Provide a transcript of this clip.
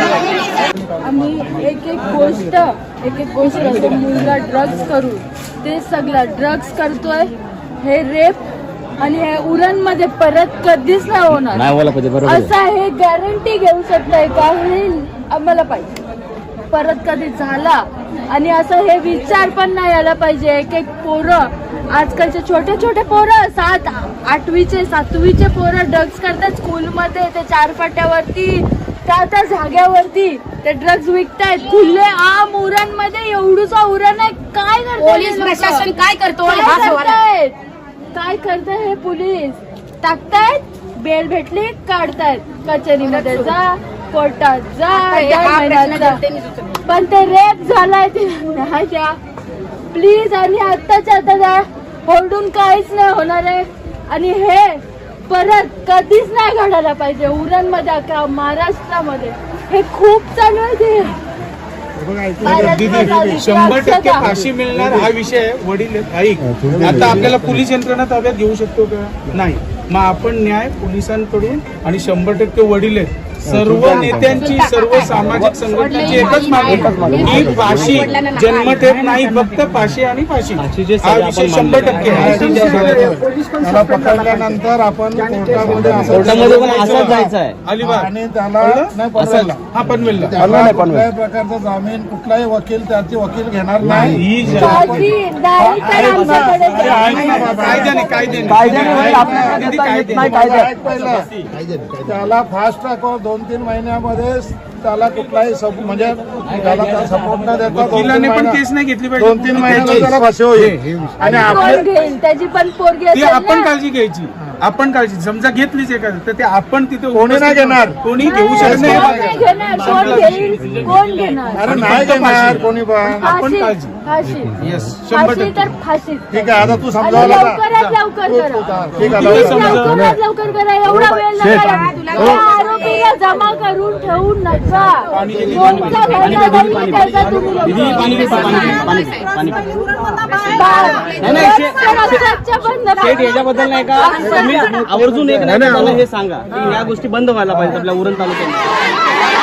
आम्ही एक एक गोष्ट एक एक गोष्ट तो मुलगा ड्रग्ज करू ते सगळं ड्रग्ज करतोय हे रेप आणि हे उरणमध्ये परत कधीच नाही होणार नाही. असं हे गॅरंटी घेऊ शकताय का हे आम्हाला पाहिजे परत कधी झाला? आणि असं हे विचार पण नाही आला पाहिजे. एक एक पोरं आजकालचे छोटे छोटे पोरं सात आठवीचे सातवीचे पोरं ड्रग्ज करतात स्कूलमध्ये ते चार फाट्यावरती त्या त्या जाग्यावरती ते ड्रग्ज विकतायत. खुले आम उरणमध्ये एवढूचा उरण आहे. काय पोलीस? प्रशासन काय करतो काय हा सवाल आहे. करतायत? काय करताय हे पोलीस? टाकतायत? बेल भेटली काढतायत. कचेरीमध्ये जा. कोर्टात जा जा. पण ते रेप झालाय ते. नाही द्या प्लीज आणि आत्ताच्या आता द्या होल्डून काहीच नाही होणार आहे. आणि हे परत कधीच नाही घडायला पाहिजे उरणमध्ये अख्या महाराष्ट्रामध्ये. हे खूप चालू आहे शंभर टक्के फाशी मिळणार हा विषय वडील ऐक. आता आपल्याला पोलीस यंत्रणा ताब्यात घेऊ शकतो का? नाही. मग आपण न्याय पोलिसांकडून आणि शंभर टक्के वडील आहेत. सर्व नेत्यांची सर्व सामाजिक संघटनांची एकच मागणी. ही फाशी. जन्मठेप नाही. फक्त फाशी आणि फाशी. हा विषय शंभर टक्के पकडल्यानंतर आपण कोर्टामध्ये असं- कोर्टामध्ये पण असंच जायचं आहे. अलिबाग. आणि त्याला नाही पकडला हा पनवेलला. त्याला कुठल्याही प्रकारचा जामीन कुठलाही वकील त्याची वकील घेणार नाही ही कायद्याने कायद्याने. कायद्याने. त्याला फास्ट ट्रॅकवर दोन तीन महिन्यामध्ये त्याला कुठलाही सप- म्हणजे त्याला सपोर्ट न देता. दोन तीन वकिलाने पण केस नाही घेतली पाहिजे. दोन तीन महिन्यात त्याला फाशी होईल. आणि आणि आपले कोण घेईल त्याची पण पोरगी ती असेल आपण ना. काळजी घ्यायची. आपण काळजी समजा घेतलीच एखादं तर ते आपण तिथे कोणी नाही घेणार. कोणी घेऊ नाही, शकत कोण नाही. नाही घेणार. कोण घेईल कोण घेणार? अरे नाही घेणार कोणी पण. आपण फाशी काळजी. फाशी. Yes, शंभर फाशी टक्के. तर फाशी ठीक आहे आता तू आणि समजावला का लवकरात लवकर तू- करा. तू- ठीक आहे तुम्ही लवकर. समजा. लवकरात लवकर करा. एवढा वेळ नका या रुपया जमा करून ठेवू नका. याच्याबद्दल नाही का? तुम्ही आवर्जून एक नाही हे सांगा की या गोष्टी बंद व्हायला पाहिजे आपल्या उरण तालुक्यामध्ये